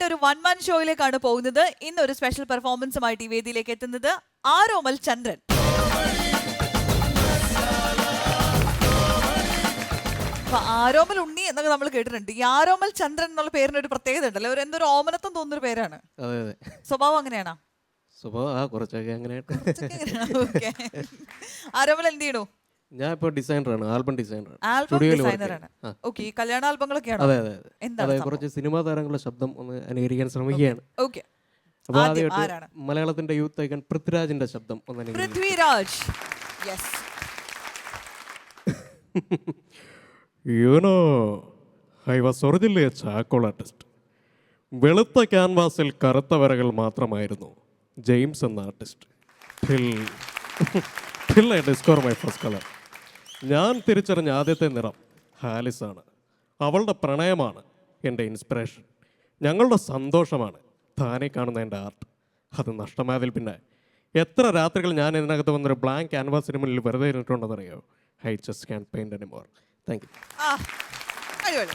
ആയിട്ട് ഒരു വൺ മൻ ഷോയിലേക്കാണ് പോകുന്നത്. ഇന്ന് ഒരു സ്പെഷ്യൽ പെർഫോമൻസുമായിട്ട് ഈ വേദിയിലേക്ക് എത്തുന്നത് ആരോമൽ ചന്ദ്രൻ. ആരോമൽ ഉണ്ണി എന്നൊക്കെ നമ്മൾ കേട്ടിട്ടുണ്ട്. ഈ ആരോമൽ ചന്ദ്രൻ എന്നുള്ള പേരിന് ഒരു പ്രത്യേകത ഉണ്ടല്ലോ. ഒരു എന്തൊരു ഓമനത്വം തോന്നുന്നൊരു പേരാണ്. അതെ അതെ. സ്വഭാവം അങ്ങനെയാണോ? സ്വഭാവം ആ കുറച്ചൊക്കെ അങ്ങനെ ആരോമൽ എന്ത് ചെയ്യണു? ഞാൻ ഇപ്പോൾ ഡിസൈനറാണ് ആൽബം ഡിസൈനറാണ് ആൽബം ഡിസൈനറാണ് ഓക്കെ കല്യാണ ആൽബങ്ങളൊക്കെയാണ് അതെ അതെ അതെ. അതെ കുറച്ച് സിനിമാ താരങ്ങളുടെ ശബ്ദം ഒന്ന് അനുകരിക്കാൻ ശ്രമിക്കുകയാണ്. ഓക്കെ അപ്പോൾ ആദ്യം ആദ്യമായിട്ട് ആരാണ്? മലയാളത്തിന്റെ യൂത്ത് ഐക്കൺ പൃഥ്വിരാജിന്റെ ശബ്ദം ഒന്ന് അനുകരിക്കും. Prithviraj. Yes I was originally a charcoal artist. വെളുത്ത ക്യാൻവാസിൽ കറുത്ത വരകൾ മാത്രമായിരുന്നു ജെയിംസ് എന്ന artist till till I discover my first colour ഞാൻ തിരിച്ചറിഞ്ഞ ആദ്യത്തെ നിറം ഹാലിസാണ്. അവളുടെ പ്രണയമാണ് എന്റെ ഇൻസ്പിറേഷൻ. ഞങ്ങളുടെ സന്തോഷമാണ് താനെ കാണുന്ന എന്റെ ആർട്ട്. അത് നഷ്ടമായതിൽ പിന്നെ എത്ര രാത്രികൾ ഞാൻ ഇതിനകത്ത് വന്നൊരു ബ്ലാങ്ക് ക്യാൻവാസിന് മുന്നിൽ വെറുതെ ഇരുന്നിട്ടുണ്ടെന്നറിയോ? I just can paint anymore thank you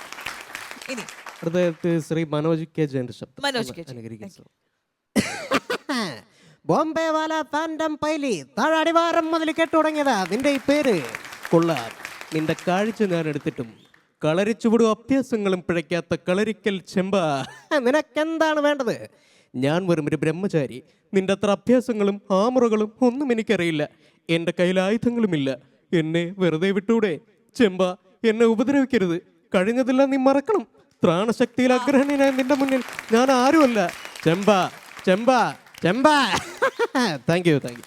ഹൃദയത്തിൽ ശ്രീ മനോജ് കെ ജയന്റെ ശബ്ദം. മനോജ്. ബോംബെ വാല ഫാൻഡം പൈലി താഴെ അടിവാരം മുതൽ കേട്ടു തുടങ്ങിയതാ നിന്റെ ഈ പേര്. കൊള്ളാം. നിന്റെ കാഴ്ച ഞാൻ എടുത്തിട്ടും കളരിച്ചുവിടും അഭ്യാസങ്ങളും പിഴയ്ക്കാത്ത കളരിക്കൽ ചെമ്പ. നിനക്കെന്താണ് വേണ്ടത്? ഞാൻ വെറും ഒരു ബ്രഹ്മചാരി. നിന്റെ അത്ര അഭ്യാസങ്ങളും ആമുറകളും ഒന്നും എനിക്കറിയില്ല. എന്റെ കയ്യിൽ ആയുധങ്ങളുമില്ല. എന്നെ വെറുതെ വിട്ടൂടെ. ചെമ്പ എന്നെ ഉപദ്രവിക്കരുത്. കഴിഞ്ഞതെല്ലാം നീ മറക്കണം. ത്രാണശക്തിയിൽ അഗ്രഹണീയനായ നിന്റെ മുന്നിൽ ഞാൻ ആരുമല്ല. ചെമ്പ ചെമ്പ ചെമ്പ. താങ്ക് യു താങ്ക് യു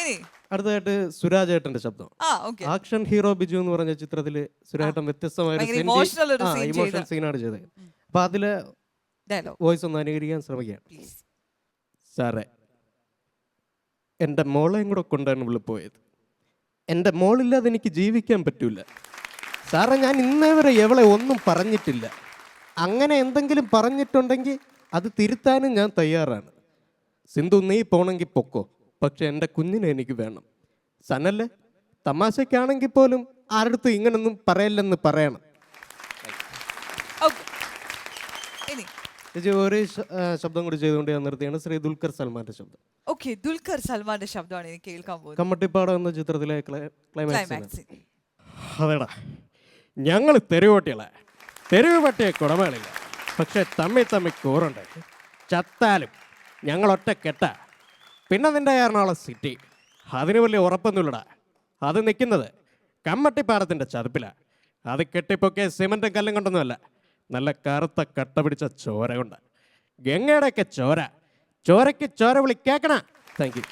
ഇനി അടുത്തതായിട്ട് സുരാജേട്ടന്റെ ശബ്ദം. ആ ഓക്കെ. ആക്ഷൻ ഹീറോ ബിജു എന്ന് പറഞ്ഞ ചിത്രത്തിൽ സുരാജേട്ടൻ വ്യത്യസ്തമായ ഒരു ഭയങ്കര സെന്റി- emotional ഒരു ആ, scene emotional ചെയ്ത. scene ചെയ്തത്. അപ്പൊ അതിൽ ഡയലോഗ് വോയിസ് ഒന്ന് അനുകരിക്കാൻ പ്ലീസ് സാറേ എന്റെ മോളെയും കൂടെ കൊണ്ടാണ് ഇവിടെ പോയത്. എന്റെ മോളില്ലാതെ എനിക്ക് ജീവിക്കാൻ പറ്റൂല. സാറേ ഞാൻ ഇന്നേ വരെ എവളെ ഒന്നും പറഞ്ഞിട്ടില്ല. അങ്ങനെ എന്തെങ്കിലും പറഞ്ഞിട്ടുണ്ടെങ്കിൽ അത് തിരുത്താനും ഞാൻ തയ്യാറാണ്. സിന്ധു നീ പോണെങ്കിൽ പൊക്കോ. പക്ഷെ എന്റെ കുഞ്ഞിനെ എനിക്ക് വേണം. സനല്ലേ തമാശക്കാണെങ്കിൽ പോലും ആരടുത്തും ഇങ്ങനൊന്നും പറയല്ലെന്ന് പറയണം. ഒരു ശബ്ദം കൂടി ചെയ്തുകൊണ്ട് ഞാൻ നിർത്തിയാണ് ശ്രീ ദുൽഖർ സൽമാന്റെ ശബ്ദം. ഓക്കെ ദുൽഖർ സൽമാന്റെ ശബ്ദമാണ് എനിക്ക് കേൾക്കാൻ പോകുന്നത്. കമ്മട്ടിപ്പാടം എന്ന ചിത്രത്തിലെ ക്ലൈമാക്സ് അതെടാ. ഞങ്ങൾ തെരുവോട്ടികളെ. തെരുവ് പട്ടിയെ കുടമകളില്ല പക്ഷെ തമ്മി തമ്മി കൂറുണ്ട്. ചത്താലും ഞങ്ങൾ ഒറ്റ കെട്ട പിന്നെ നിന്റെ എറണാകുളം സിറ്റി. അതിന് വലിയ ഉറപ്പൊന്നുമില്ലടാ. അത് നിൽക്കുന്നത് കമ്മട്ടിപ്പാടത്തിന്റെ ചതുപ്പിലാണ് അത് കെട്ടിപ്പൊക്കെ സിമന്റും കല്ലും കൊണ്ടൊന്നുമല്ല. നല്ല കറുത്ത കട്ട പിടിച്ച ചോര കൊണ്ട്. ഗംഗയുടെയൊക്കെ ചോര. ചോരയ്ക്ക് ചോര വിളി കേൾക്കണ. Thank you